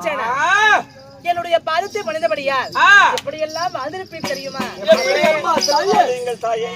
பீமச்சேனா என்னுடைய பாதத்தை பணிந்தபடியால் எப்படியெல்லாம் வாழ்ந்திருப்பேன் தெரியுமா? எங்கள் தாயே.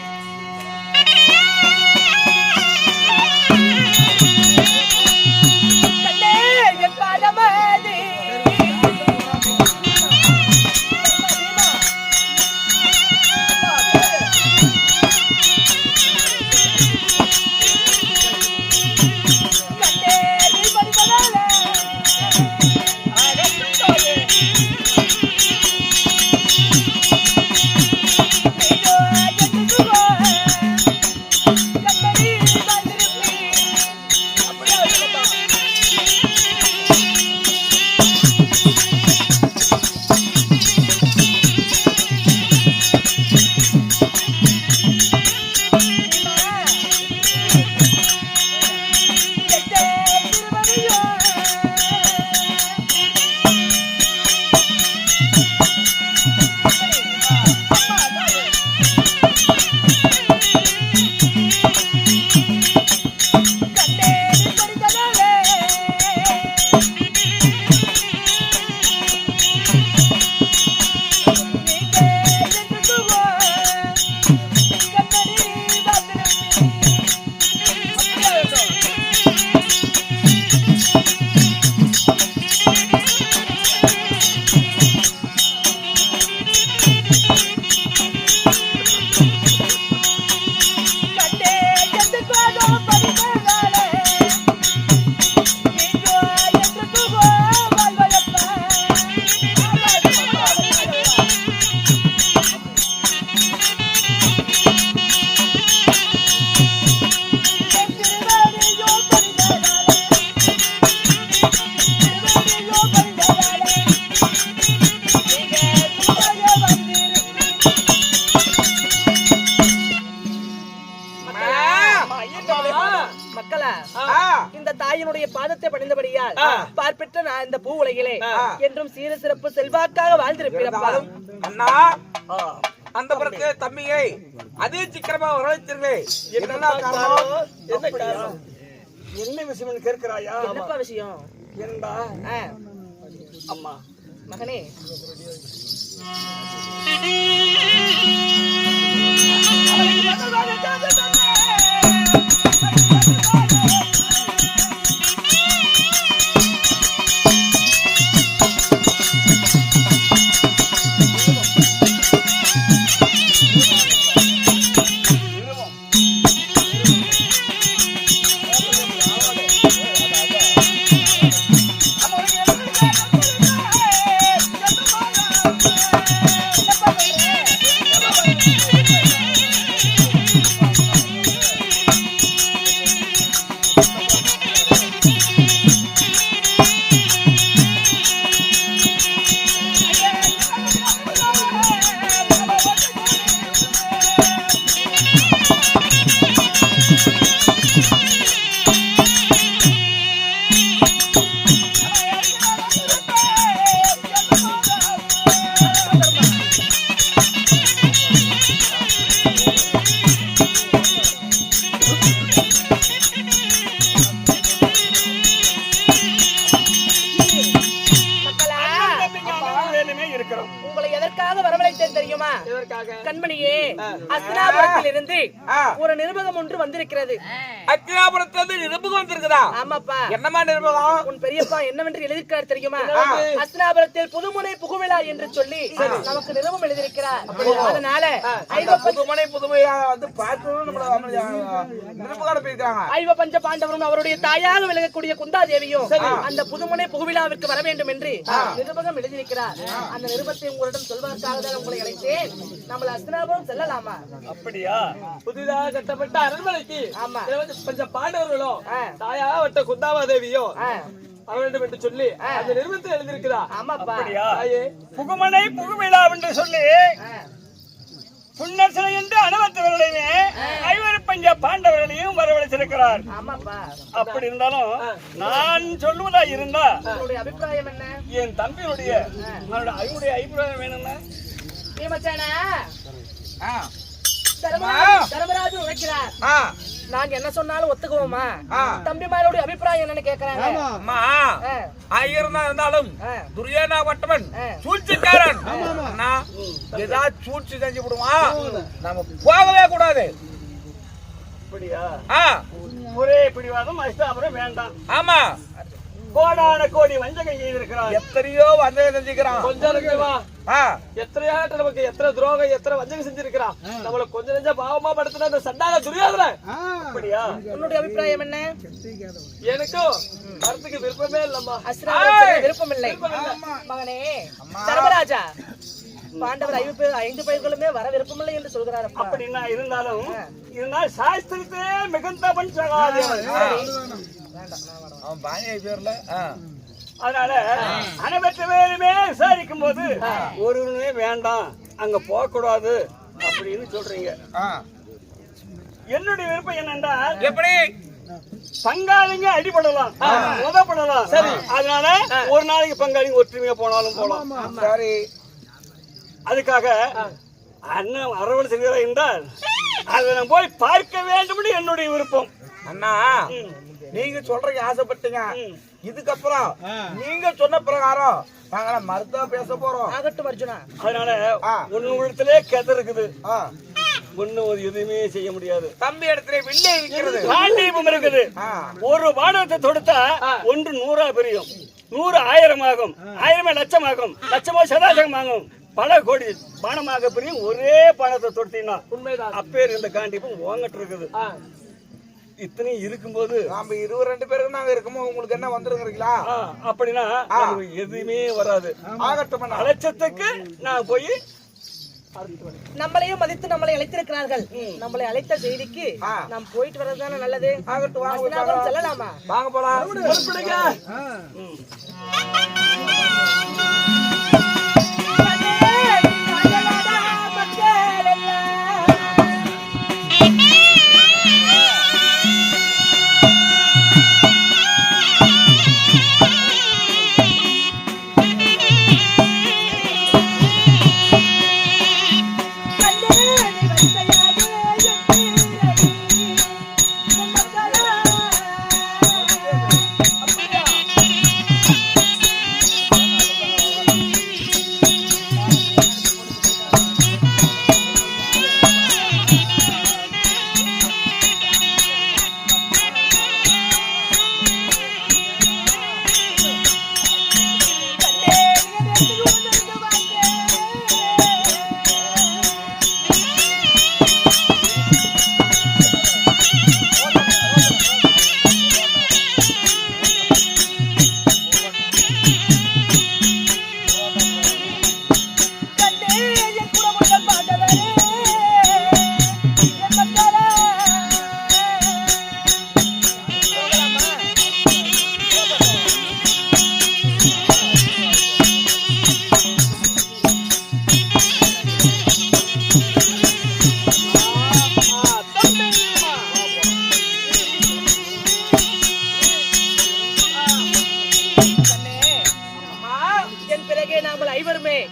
சிக்கரமா வரவழைத்தீர்களே என்ன காரணம்? என்ன காரணம்? என்ன விஷயம் கேட்கிறாயா? என்னப்பா விஷயம்? என்பா ஆ, அம்மா மகனே. ஒரு நிருபகம் ஒன்று வந்திருக்கிறது. வந்திருக்குதா ஆமாப்பா. என்னமா நிருபகம் உன் பெரியப்பா என்னவென்று எழுதியிருக்கிறார் தெரியுமா? அஸ்தினாபுரத்தில் புதுமுனை புகுவிழா என்று சொல்லி நமக்கு நிறுவம் எழுதியிருக்கிறார். அதனால ஐவ பஞ்ச- புதுமனை புதுமையா வந்து பார்க்கணும் நம்மள நிருபகம் அனுப்பியிருக்காங்க ஐவ பஞ்ச பாண்டவரும் அவருடைய தாயாக விளங்கக்கூடிய குந்தாதேவியும் அந்த புதுமுனை புகுவிழாவிற்கு வர வேண்டும் என்று நிருபகம் எழுதியிருக்கிறார். அந்த நிருபத்தை உங்களிடம் சொல்வதற்காக தான் உங்களை அழைத்தேன். நம்மள அஸ்தினாபுரம் செல்லலாமா? அப்படியா? புதிதாக கட்டப்பட்ட அரண்மனைக்கு ஆமா. பஞ்ச பாண்டவர்களும் ஆ. வட்ட வர வேண்டும் என்று சொல்லி அந்த நிறுவனத்தில் எழுதியிருக்கிறா. ஆமாப்பா. அப்படியா? புகுமனை புகுவிழா என்று சொல்லி புன்னரசனை என்று அனுபவத்தவர்களையுமே ஐவரு பஞ்ச பாண்டவர்களையும் வரவழைச்சிருக்கிறார் அப்படி இருந்தாலும் நான் சொல்லுவதா இருந்தா அபிப்பிராயம் என்ன? என் தம்பியுடைய அவனுடைய அவனுடைய அபிப்பிராயம் வேணும்னா நீ மச்சானா. ஆ, தர்மராஜ் தர்மராஜ் உழைக்கிறார். ஆ, நான் என்ன சொன்னாலும் ஒத்துக்குவோமா ஆ. தம்பி மாரோட அபிப்பிராயம் என்னன்னு கேக்குறாங்க அம்மா ஆ, ஆயிரம் இருந்தாலும். துரியோனா வட்டவன். சூழ்ச்சிக்காரன். அண்ணா ஏதாவது சூழ்ச்சி செஞ்சு விடுவான் நம்ம போகவே கூடாது. ஒரே பிடிவாதம் அஷ்டாபுரம் வேண்டாம். ஆமா. கோடான கோடி வஞ்சகம் செய்திருக்கிறார் எத்தனையோ வந்து செஞ்சுக்கிறான். கொஞ்சம் இருக்குமா ஆ. எத்தனையாட்ட நமக்கு எத்தனை துரோகம் எத்தனை வஞ்சகம் செஞ்சிருக்கிறான். நம்மள கொஞ்ச நெஞ்ச பாவமா படுத்தின அந்த சண்டால துரியாதுல அப்படியா? உன்னுடைய அபிப்பிராயம் என்ன? எனக்கும் வரத்துக்கு விருப்பமே இல்லம்மா. விருப்பம் இல்லை மகனே தர்மராஜா பாண்டவர் ஐந்து பேர் ஐந்து பேர்களுமே வர விருப்பமில்லை என்று சொல்கிறார் அப்பா அப்படின்னா இருந்தாலும் இருந்தால் சாஸ்திரத்தே மிகுந்தவன் சகாதேவன் அவன் பாணியை பேர்ல. அதனால அனைவற்ற பேருமே விசாரிக்கும் போது ஒருவருமே வேண்டாம் அங்க போக கூடாது அப்படின்னு சொல்றீங்க. என்னுடைய விருப்பம் என்னென்றால் எப்படி? பங்காளிங்க அடிபடலாம் உதப்படலாம் சரி. அதனால ஒரு நாளைக்கு பங்காளிங்க ஒற்றுமையா போனாலும் போலாம். சரி. அதுக்காக அண்ணன் அரவணை செய்கிறார் என்றால் அதை நான் போய் பார்க்க வேண்டும் என்னுடைய விருப்பம். அண்ணா நீங்க சொல்றீங்க ஆசைப்பட்டீங்க. இதுக்கப்புறம் நீங்க சொன்ன பிரகாரம் நாங்க மருத்துவ பேச போறோம். ஆகட்டும் அர்ஜுனா. அதனால. ஒண்ணு உள்ளத்திலே கெத இருக்குது. ஒண்ணு எதுவுமே செய்ய முடியாது. தம்பி இடத்துல வில்லே இருக்கிறது. காண்டீபம் இருக்குது. ஒரு பானத்தை தொடுத்தா ஒன்று நூறா பிரியும். நூறு ஆயிரம் ஆகும் ஆயிரமே லட்சம் ஆகும் லட்சமோ சதாசகம் ஆகும் பல கோடி பானமாக பிரியும் ஒரே பானத்தை தொடுத்தீங்கன்னா உண்மைதான். அப்பேர் இந்த காண்டீபம் ஓங்கிட்டு இருக்குது. இத்தனையும் இருக்கும்போது நாம இருபது ரெண்டு பேருக்கு நாங்க இருக்கோமோ உங்களுக்கு என்ன வந்துருங்கிறீங்களா? ஆ, அப்படின்னா நமக்கு எதுவுமே வராது. ஆகட்டும். அலட்சத்துக்கு நான் போய் நம்மளையும் மதித்து நம்மளை அழைத்திருக்கிறார்கள். நம்மளை அழைத்த செய்திக்கு ஆ. நாம் போயிட்டு வர்றதுதானே நல்லது? ஆகட்டும் செல்லலாமா? வாங்க போலாம்.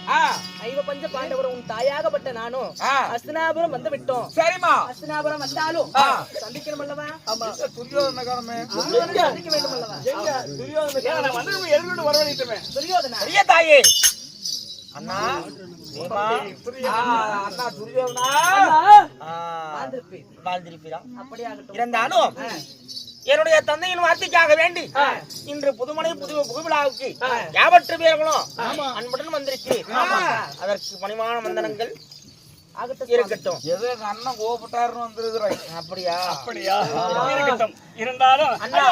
ஆ, ஐவ பஞ்ச பாண்டவரும் உன் தாயாகப்பட்ட நானும். அஸ்தினாபுரம் வந்து விட்டோம். சரிம்மா. அஸ்தினாபுரம் வந்தாலும். சந்திக்கணும் அல்லவா? இந்த துரியோதன காலமே சந்திக்க வேண்டும் அல்லவா? ஏன் நான் வந்து எதிர்கொண்டு வரவழைத்துவேன் துரியோதனா? பெரிய தாயே. அண்ணா அண்ணா துரியோதனா. வாழ்ந்திருப்பீரா. அப்படியாகட்டும். இருந்தாலும் என்னுடைய தந்தையின் வார்த்தைக்காக வேண்டி இன்று புதுமனை புது புகுவிழாவுக்கு யாவற்று பேர்களும் அன்புடன் வந்திருக்கு. அதற்கு பணிவான வந்தனங்கள் இருக்கட்டும். எது அண்ணன் கோபப்பட்டாருன்னு வந்திருக்கிறேன் அப்படியா? அப்படியா? இருக்கட்டும். இருந்தாலும் அண்ணா.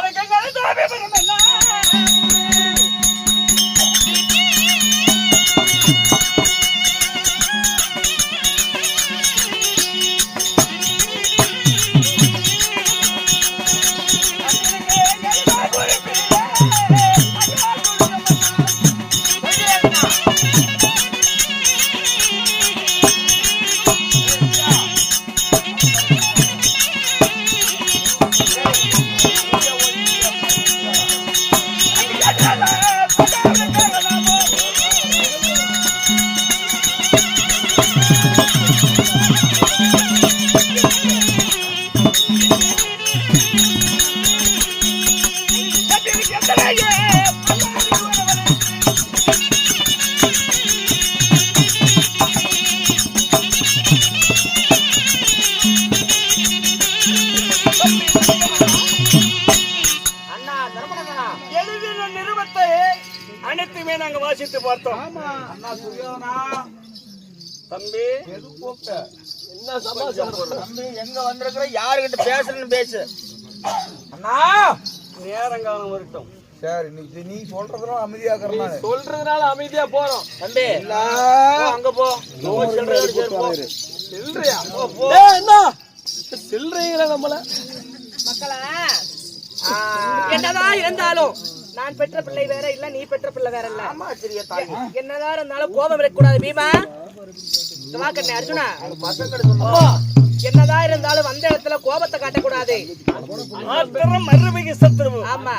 நிருபத்தை அனைத்துமே நாங்க வாசித்து பார்த்தோம். தம்பி. என்ன சமாச்சாரம்? தம்பி எங்க வந்திருக்கிற? யாருகிட்ட பேசணும்னு பேசு. அண்ணா! நேரங்காலம் வரட்டும். சார் நீ சொல்றதுனால அமைதியா இருக்கிறான் சொல்றதுனால அமைதியா போறோம். தம்பி இல்ல. அங்க போ. சில்லறையா? போ என்ன சில்லறைங்களா நம்மள? மக்களா என்னதான் இருந்தாலும் நான் பெற்ற பிள்ளை வேற இல்ல நீ பெற்ற பிள்ளை வேற இல்ல. ஆமா சிறிய தாய். என்னதான் இருந்தாலும் கோபம் இருக்கக்கூடாது பீமா. இந்த வா கண்ணே அர்ஜுனா. பசங்க என்னதான் இருந்தாலும் வந்த இடத்துல கோபத்தை காட்டக்கூடாது. ஆமா.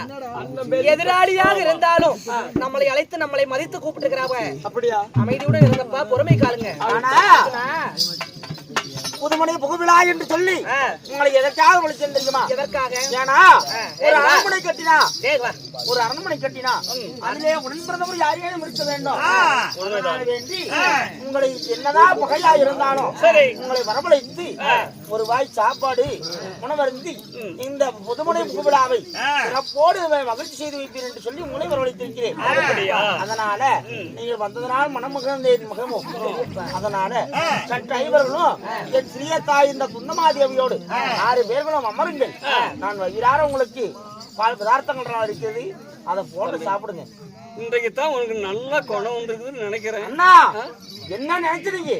எதிராளியாக இருந்தாலும் நம்மளை அழைத்து நம்மளை மதித்து கூப்பிட்டுக்கிறாங்க அப்படியா? அமைதியுடன் இருந்தப்பா பொறுமை காலுங்க. புதுமணி புகுவிழா என்று சொல்லி உங்களை எதற்காக தெரியுமா? எதற்காக? ஏன்னா ஒரு. அரண்மனை கட்டினா. ஒரு அரண்மனை கட்டினா அதிலே உடன் பிறந்தவர் யாரையும் இருக்க வேண்டும்? வேண்டி உங்களை என்னதான் பகையா இருந்தாலும். உங்களை வரவழைத்து ஒரு வாய் சாப்பாடு உணவருந்தி இந்த புதுமனை புகுவிழாவை சிறப்போடு மகிழ்ச்சி செய்து வைப்பீர் என்று சொல்லி உங்களை வரவழைத்திருக்கிறேன்? அதனால நீங்கள் வந்ததனால் மனம் மகிழ்ந்தேன் மகமும் அதனால சற்று ஐவர்களும் என் சிறிய தாய் இந்த குந்தமாதேவியோடு ஆறு பேர்களும் அமருங்கள். நான் வயிறார உங்களுக்கு? பால் பதார்த்தங்கள் இருக்கிறது அதை போட்டு சாப்பிடுங்க. இன்றைக்கு தான் உனக்கு நல்ல குணம் இருக்குதுன்னு நினைக்கிறேன். அண்ணா என்ன நினைச்சிருங்க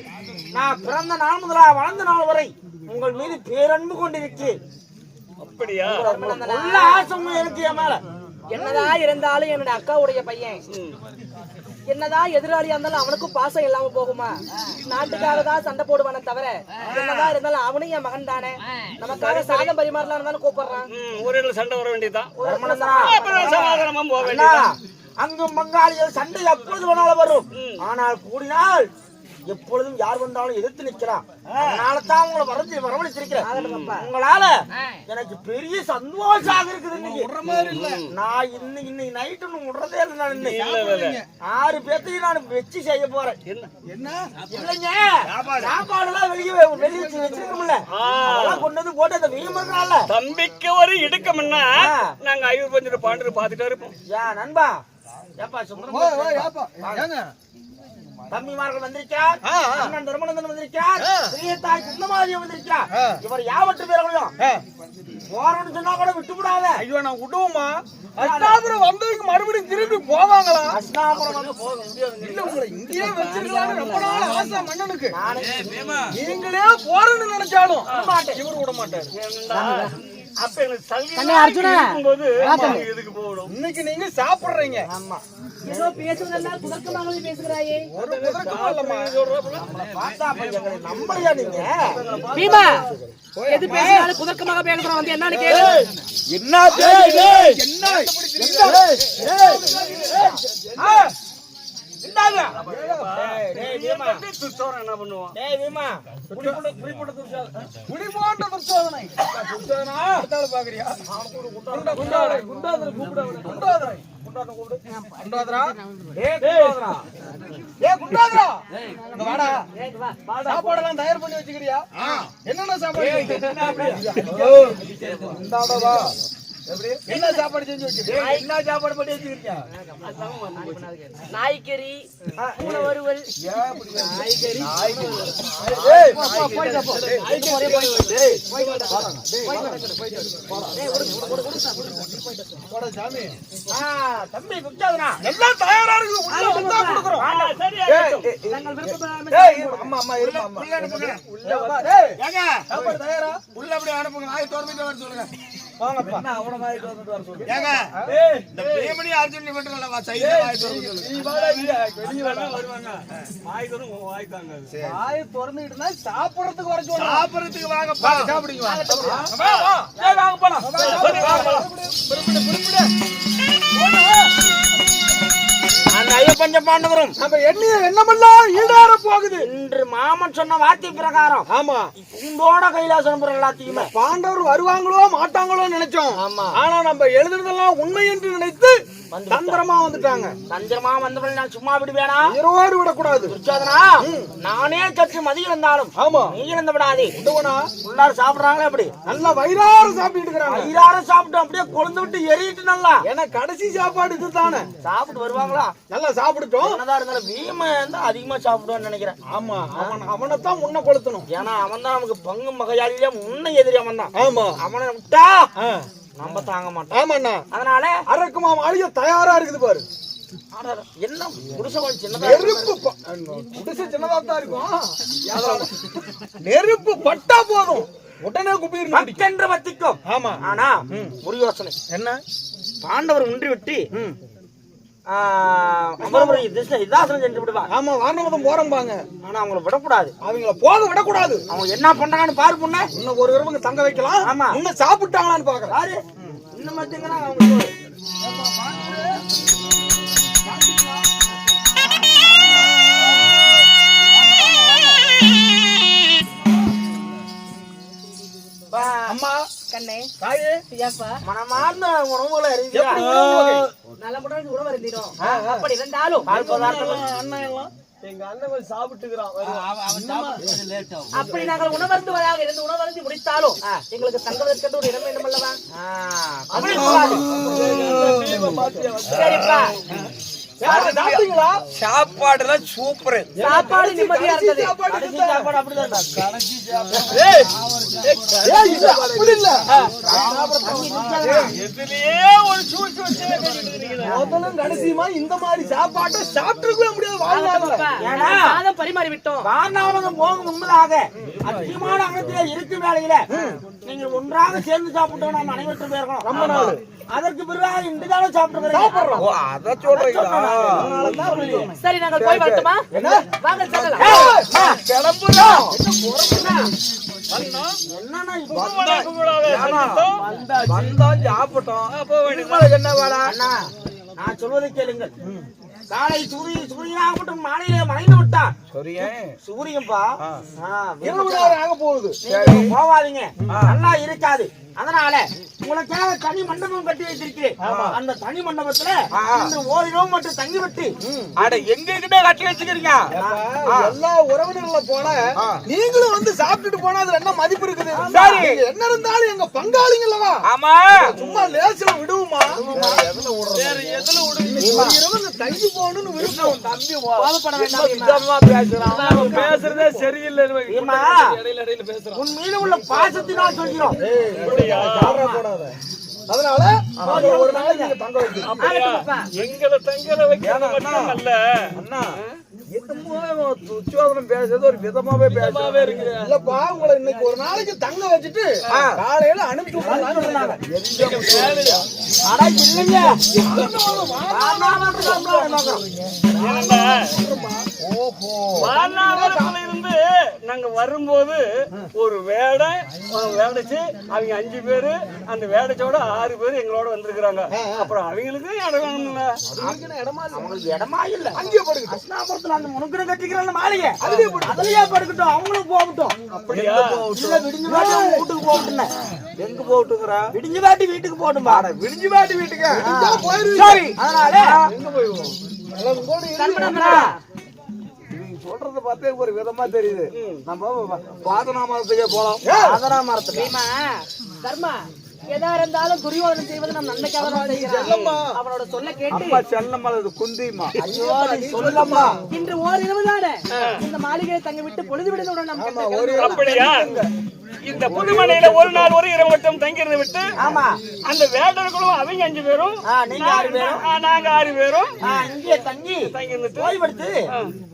நான் பிறந்த நாள் முதலா வளர்ந்த நாள் வரை உங்கள் மீது பேரன்பு கொண்டிருக்கிறேன் அப்படியா? உள்ள ஆசை எனக்கு என் மேல? என்னதான் இருந்தாலும் என்னோட அக்காவுடைய பையன். என்னதான் எதிராளியா இருந்தாலும் அவனுக்கும் பாசம் இல்லாம போகுமா? நாட்டுக்காக தான் சண்டை போடுவானே தவிர என்னதான் இருந்தாலும் அவனும் என் மகன் தானே. நமக்காக சாதம் பரிமாறலாம் இருந்தாலும் கூப்பிடுறான். ஒரு சண்டை வர வேண்டியதுதான். அங்கும் பங்காளிகள் சண்டை எப்பொழுது வேணாலும் வரும். ஆனால் கூடினால் எப்பொழுதும் யார் வந்தாலும் எதிர்த்து நிற்கிறான். அதனால தான் உங்களை வரத்து வரவழைச்சிருக்கிறேன். உங்களால எனக்கு பெரிய சந்தோஷமாக இருக்குது இன்னைக்கு. நான் இன்னைக்கு இன்னைக்கு நைட்டு விடுறதே இல்லை நான் இன்னைக்கு. இல்ல, இல்ல, இல்ல. ஆறு பேர்த்தையும் நான் வச்சு செய்ய போறேன். என்ன? இல்லைங்க. சாப்பாடு. எல்லாம் வெளியே வெளியே வச்சு வச்சிருக்கோம்ல. அதெல்லாம் கொண்டு வந்து போட்டு அந்த தம்பிக்கு ஒரு இடுக்கம்னா. நாங்க ஐவர் பஞ்சு பாண்டு பாத்துட்டே இருப்போம். யா நண்பா. ஏப்பா ஏப்பா. தம்பிமார்கள் வந்திருக்கிறார் அண்ணன் தர்மநந்தன் வந்திருக்கிறார் சிறிய தாய் குந்தமாதிரி வந்திருக்கிறார். இவர் யாவற்று பேர்களையும் போறோம்னு சொன்னா கூட விட்டு விடாத ஐயோ நான் விடுவோமா அஷ்டாபுரம் வந்ததுக்கு மறுபடியும் திரும்பி போவாங்களா? அஸ்தாபுரம் வந்து போக முடியாது. இல்ல உங்களை இங்கேயே வச்சிருக்கலாம்னு ரொம்ப நாள் ஆசை மன்னனுக்கு. நீங்களே போறேன்னு நினைச்சாலும் இவர் விட மாட்டாரு அப்ப எனக்கு இருக்கும்போது எதுக்கு போகணும் இன்னைக்கு நீங்க சாப்பிடுறீங்க ஆமா ஏதோ பேசுவதெல்லாம் குதர்க்கமாகவே பேசுகிறாயே ஒரு குதிரைக்கும் இல்லம்மா பார்த்தா அப்ப நம்பலையா நீங்க பீமா எது பேசினாலும் குதர்க்கமாக பேசுறான் வந்து என்னன்னு கேளு என்ன என்ன இந்தாங்க. என்ன பண்ணுவோம் டேய், வீமா. புடி போட்டு, புடி போட்டு துர்சா. குடி போன்ற துர்சோதனை துர்சோதனா அடுத்தால பாக்குறியா? குண்டா குண்டாதரை குண்டாதரை கூப்பிட குண்டாதரை. குண்டாதரை கூப்பிடு. குண்டாதரா? டேய், குண்டாதுரா. ஏ குண்டாதரா? இங்க வாடா. சாப்பாடெல்லாம் தயார் பண்ணி வச்சுக்கிறியா? என்னென்ன சாப்பாடு? குண்டாடவா என்ன சாப்பாடு செஞ்சு வச்சிருக்கீங்க? என்ன சாப்பாடு பண்ணி வச்சிருக்கீங்க? நாய்க்கறி பூனை வறுவல் நாய்க்கறி தம்பி குப்தாதுரா. எல்லாம் தயாரா இருக்கு. உள்ள அம்மா அம்மா இருமா அம்மா. வா டேய் ஏங்க, சாப்பாடு தயாரா? உள்ள அப்படியே அனுப்புங்க. நாய் திறந்துட்டு வர சொல்லுங்க. சாப்பிடறதுக்கு வர சாப்பிடுறதுக்கு வாங்கப்பா. சாப்பிடுங்க வாங்க போலாம். அந்த ஐயப்பஞ்ச பாண்டவரும் நம்ம எண்ணிய எண்ணமெல்லாம் ஈடார போகுது. இன்று மாமன் சொன்ன வார்த்தை பிரகாரம். ஆமா. உண்டோட கைலாசனம் எல்லாத்தையுமே. பாண்டவர் வருவாங்களோ மாட்டாங்களோ நினைச்சோம். ஆமா. ஆனா நம்ம எழுதுறதெல்லாம் உண்மை என்று நினைத்து தந்திரமா வந்துட்டாங்க. தந்திரமா வந்தவரை நான் சும்மா விடுவேனா? இரவோடு விடக்கூடாது. துர்ச்சோதனா? நானே கற்று மதி இழந்தாலும் ஆமா. நீ இழந்து விடாதே. விடுவனா உள்ளார சாப்பிடுறாங்களே அப்படி. நல்லா வயிறார சாப்பிட்டு இருக்கிறாங்க. வயிறார சாப்பிட்டு அப்படியே கொழுந்து விட்டு எரியிட்டு நல்லா. ஏன்னா கடைசி சாப்பாடு இதுதானே. சாப்பிட்டு வருவாங்களா? நல்லா சாப்பிட்டுட்டோம். என்னதான் இருந்தாலும் வீம தான் அதிகமா சாப்பிடுவான்னு நினைக்கிறேன். ஆமா. அவன் அவனைத்தான் முன்ன கொளுத்தணும். ஏன்னா அவன் தான் நமக்கு பங்கு மகையாளிலே முன்ன எதிரி அவன் தான் ஆமா. அவனை விட்டா. நம்ம தாங்க மாட்டோம். ஆமாண்ணா. அதனால அரக்குமா மாளிகை தயாரா இருக்குது பாரு. என்ன கொஞ்சம் சின்னதா நெருப்பு குடிசை சின்னதா தான் இருக்கும். நெருப்பு பட்டா போதும். உடனே குப்பீர் பக்கென்று பத்திக்கும் ஆமா. ஆனா ஒரு யோசனை. என்ன? பாண்டவர் ஒன்றி விட்டு இதாசனம் சென்று விடுவா. ஆமா வாரணமதம் போறம்பாங்க ஆனா அவங்கள விடக்கூடாது. அவங்கள போக விடக்கூடாது. அவங்க என்ன பண்றாங்கன்னு பாரு பொண்ணு. இன்னும் ஒரு இரவுங்க தங்க வைக்கலாம். ஆமா. இன்னும் சாப்பிட்டாங்களான்னு பாக்குறேன். பாரு இன்னும் பார்த்தீங்கன்னா அவங்க அம்மா கண்ணே. தாயே. ஏப்பா. மனமார்ந்த உணவுகளை அறிவிக்கிறா. நல்ல முடன் உறவு இருந்திடும் அப்படி இருந்தாலும் பால் பதார்த்தங்கள் அண்ணன். எல்லாம் எங்க அண்ணன் சாப்பிட்டுக்கிறான். அப்படி நாங்கள் உணவருந்துவதாக இருந்து உணவருந்தி முடித்தாலும் எங்களுக்கு தங்குவதற்கென்று ஒரு இடம் வேண்டும் அல்லவா சாப்பிட்டீங்களா? சாப்பாடுலாம் சூப்பர். சாப்பாடு நிம்மதியா இருந்தது. சாப்பாடு அப்படிதான் முதலும் கடைசியுமா? இந்த மாதிரி சாப்பாட்டை சாப்பிட்டுருக்கவே முடியாது. சாதம் பரிமாறி விட்டோம் காரணாமதம் போகும் முன்பதாக அதிகமான அங்கத்திலே இருக்கும் வேளையில நீங்கள் ஒன்றாக சேர்ந்து சாப்பிட்டோம். நாம் அனைவரும் பேர்களும் ரொம்ப நாள். அதற்கு பிறகு இன்றுதானே சாப்பிட்டு சாப்பிடுறோம். ஓ அத சொல்றீங்களா? சரி நாங்கள் போய் வரட்டுமா? வாங்க செல்லலாம் என்ன வேலை? அண்ணா நான் சொல்வதை கேளுங்கள். காலை சூரிய சூரியனாகட்டும் மாலையிலே மறைந்து விட்டான் சரியே சூரியன்பா? ஆ, இருபது நேரம் ஆக போகுது. நீங்க போவாதீங்க நல்லா இருக்காது. அதனால உங்களுக்காக தனி மண்டபம் கட்டி வைத்திருக்கிறேன். அந்த தனி மண்டபத்துல இன்று ஓரிரவு மட்டும் தங்கி விட்டு. அட எங்க கிட்ட கட்டி வச்சுக்கிறீங்க எல்லா உறவினர்கள போல நீங்களும் வந்து சாப்பிட்டுட்டு போனா அதுல என்ன மதிப்பு இருக்குது? சரி. என்ன இருந்தாலும் எங்க பங்காளிங்களவா ஆமா. சும்மா லேசில விடுவோமா? இந்த தங்கி போகணும்னு விருப்பம். தம்பி கோபப்பட வேண்டாம் பேசுறான். பேசுறதே சரியில்லை. உன் மீது உள்ள பாசத்தினால் சொல்கிறோம். போடாத. அதனால அது ஒரு நாளைக்கு நீங்க தங்க வைக்கணும். எங்களை தங்கல வைக்கிறது மட்டும் அல்ல அண்ணா துச்சோதனம் பேசுறது ஒரு விதமாவே பேசுறாவே இருக்குது இல்லப்பா உங்களை இன்னைக்கு ஒரு நாளைக்கு தங்க வச்சுட்டு காலையில அனுப்பிச்சு அடா இல்லைங்க. வாழ்நாளத்துல இருந்து நாங்க வரும்போது ஒரு வேடை வேடைச்சு அவங்க அஞ்சு பேரு அந்த வேடைச்சோட ஆறு பேர் எங்களோட வந்திருக்கிறாங்க. அப்புறம் அவங்களுக்கு இடம் வேணும்ல. இடமா இல்ல. அஸ்னாபுரத்துல அந்த முனுக்கிற கட்டிக்கிற மாளிகை. அதுலயே படுக்கட்டும். அவங்களும் போகட்டும் அப்படியா? இல்ல விடிஞ்சு அவங்க வீட்டுக்கு போகட்டும் எங்க போட்டுக்கிறா விடிஞ்சு வாட்டி வீட்டுக்கு போகட்டும் பாரு விடிஞ்சு பாட்டு வீட்டுக்கு. சரி அதனால சொல்றத பார்த்தே ஒரு விதமா தெரியுது. நம்ம பாதநாமத்துக்கே போலாம். அதனா மரத்துல பீமா, தர்மா எதா இருந்தாலும் துரியோதனம் செய்வது நம் நன்மைக்காக தான் செய்கிறான். அவனோட சொல்ல கேட்டு. அப்பா செல்லம்மா அது குந்திமா ஐயோ நீ சொல்லம்மா. இன்று ஓரிரவு தானே இந்த மாளிகையை தங்கி விட்டு பொழுது விடுதலுடன் நாம். அப்படியா? இந்த புதுமனையில ஒரு நாள் ஒரு இரவு மட்டும் தங்கிருந்து விட்டு ஆமா. அந்த வேடர்களும் அவங்க அஞ்சு பேரும் நீங்க ஆறு பேரும். நாங்க ஆறு பேரும். இங்கே தங்கி தங்கி இருந்துட்டு ஓய்வெடுத்து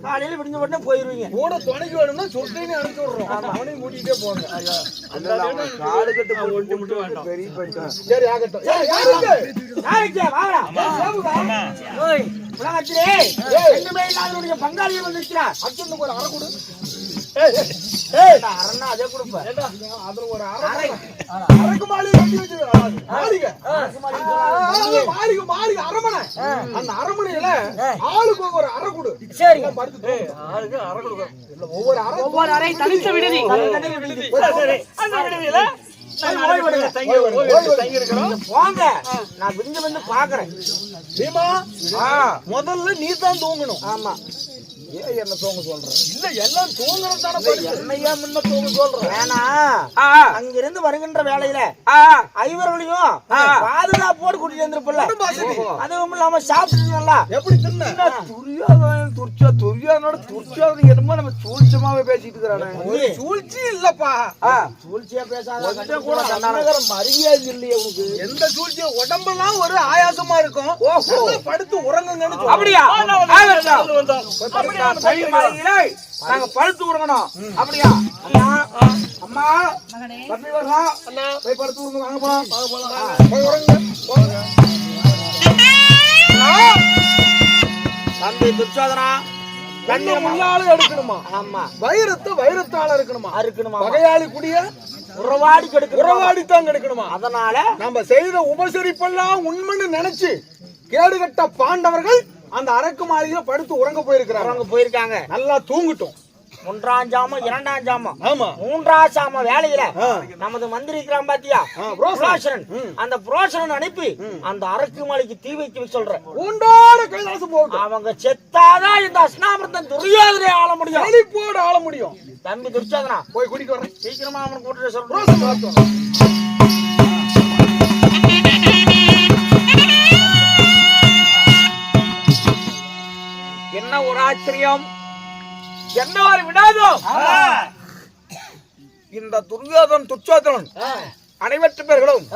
காலையில விடிஞ்ச உடனே போயிருவீங்க. கூட துணைக்கு வேணும்னா சொல்லிட்டு அனுப்பிச்சு விடுறோம். அவனையும் கூட்டிகிட்டே போங்க. காடு கட்டு போட்டு மட்டும் வேண்டாம். பெரிய பிரச்சனை சரி ஆகட்டும். பங்காளிகள் வந்திருக்கிறார். அர்ஜுனுக்கு ஒரு அரை கொடு. ஏண்டா, அரண்னா அதே கொடுப்ப. அதுல ஒரு அரை அரை. அரக்கு மாளிகை கட்டி வச்சிருக்காங்க மாளிகை. மாளிகை மாளிகை அரமனை அந்த அரமனையில ஆளுக்கு ஒரு அரை கொடு. சரி. படுத்து தூங்கு. ஆளுக்கு அரை கொடுக்கும் இல்ல, ஒவ்வொரு அரை ஒவ்வொரு தனித்த விடுதி. அந்த விடுதியில நான் போங்க. விஞ்சு வந்து பாக்குறேன் முதல்ல நீ தான் தூங்கணும். ஆமா. ஏன் என்ன தூங்க சொல்ற இல்ல எல்லாம் தூங்குறது தானே என்னையா முன்ன தூங்க சொல்றேன்? வேணா அங்கிருந்து வருகின்ற வேலையில ஐவர்களையும் பாதுகாப்போடு கூட்டிட்டு வந்திருப்பல அதுவும் இல்லாம சாப்பிட்டுருந்தா எப்படி தின்ன? துரியாதன் துர்ச்சா துரியாதனோட துர்ச்சாதன் என்னமோ நம்ம சூழ்ச்சமாவே பேசிட்டு இருக்கிறானே. சூழ்ச்சி இல்லப்பா. சூழ்ச்சியா பேசாத கூட அண்ணாநகர மரியாதை இல்லையே உனக்கு. எந்த சூழ்ச்சியும் உடம்பெல்லாம் ஒரு ஆயாசமா இருக்கும். நல்லா படுத்து உறங்குங்கன்னு. அப்படியா? நாங்க படுத்து உறங்கணும். அப்படியா? அம்மா அம்மா தம்பி வரலாம் போய் படுத்து உறங்க வாங்க போலாம். போய் உறங்குங்க. உறங்குங்க. தம்பி துர்ச்சோதனா கண்ணை முள்ளால எடுக்கணுமா? ஆமா. வைரத்தை வைரத்தால இருக்கணுமா அறுக்கணுமா? வகையாளி குடிய உறவாடி கெடுக்கணும்? உறவாடி தான் அதனால நம்ம செய்த உபசரிப்பெல்லாம் உண்மைன்னு நினைச்சு கேடுகட்ட பாண்டவர்கள் அந்த அரக்கு மாளிகையில படுத்து உறங்க போயிருக்கிறாங்க. அவங்க போயிருக்காங்க. நல்லா தூங்கட்டும். ஒன்றாம் ஜாமம் இரண்டாம் ஜாமம். ஆமா. மூன்றாம் சாம வேலையில. நமது மந்திரி இருக்கிறான் பாத்தியா. புரோசனன். அந்த புரோசனன் அனுப்பி அந்த அரக்கு மலைக்கு தீ வைக்க சொல்றேன். உண்டோட கைலாசம் போகட்டும் அவங்க செத்தாதான் இந்த அஸ்னாமிரத்தன் துரியோதனை ஆள முடியும். செழிப்போட ஆள முடியும். தம்பி துர்ச்சோதனா போய் குடிக்க. வரேன் சீக்கிரமா அவனை கூட்டிட்டு வரட்டும். என்ன ஒரு ஆச்சரியம்? என்ன ஒரு விடாதம் இந்த துரியோதன் துச்சாதனன் அனைவற்ற பேர்களும்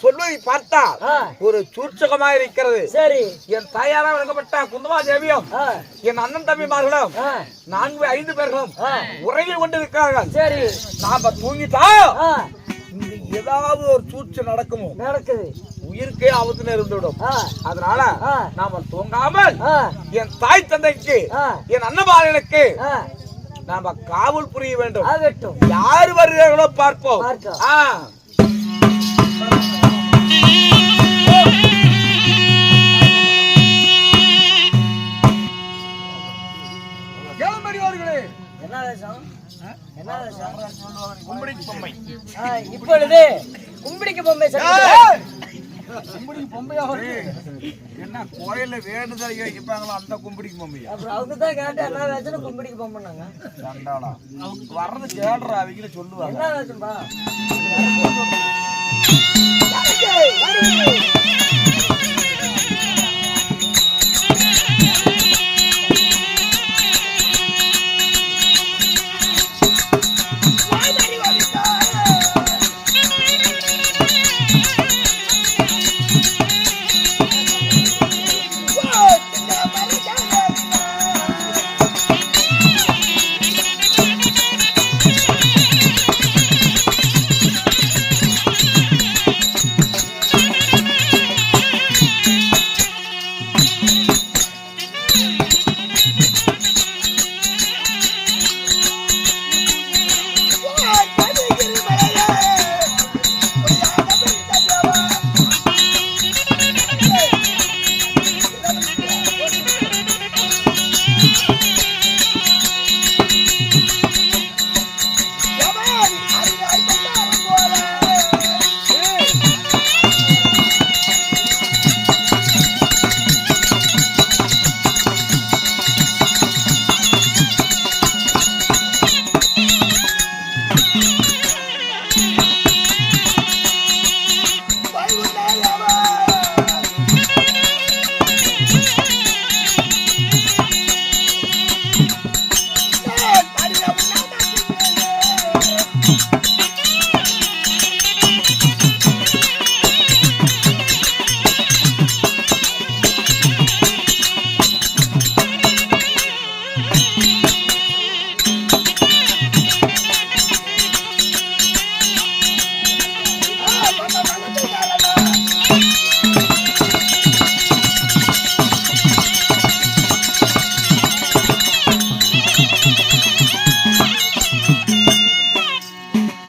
சொல்வதை பார்த்தா ஒரு சூட்சகமா இருக்கிறது. சரி. என் தாயாரா வழங்கப்பட்ட குந்தமா தேவியும் என் அண்ணன் தம்பிமார்களும் நான்கு ஐந்து பேர்களும் உறங்கிக் கொண்டிருக்கிறார்கள். சரி. நாம தூங்கிட்டா? ஏதாவது ஒரு சூழ்ச்சி நடக்குமோ? நடக்குது. உயிருக்கே ஆபத்து நேர்ந்துவிடும். ஆ. அதனால. நாம தூங்காமல். என் தாய் தந்தைக்கு. என் அண்ணமார்களுக்கு ஆ, நாம காவல் புரிய வேண்டும். யார் வருகிறார்களோ பார்ப்போம். வேஷம் என்ன வேஷம் கும்பிடிக்கு பொம்மை. இப்பொழுது கும்பிடிக்கு பொம்மை என்ன கோயில்ல வேண்டுதல் வைப்பாங்களோ அந்த கும்பிடிக்கு மம்மியா அப்புறம் அவங்க தான் கேட்டேன் என்ன வேஷம் கும்பிடிக்கு பொம்மைனாங்க சண்டாளா. வர்றது கேடுறா அவங்கள சொல்லுவாங்க. என்ன வேஷம்பா?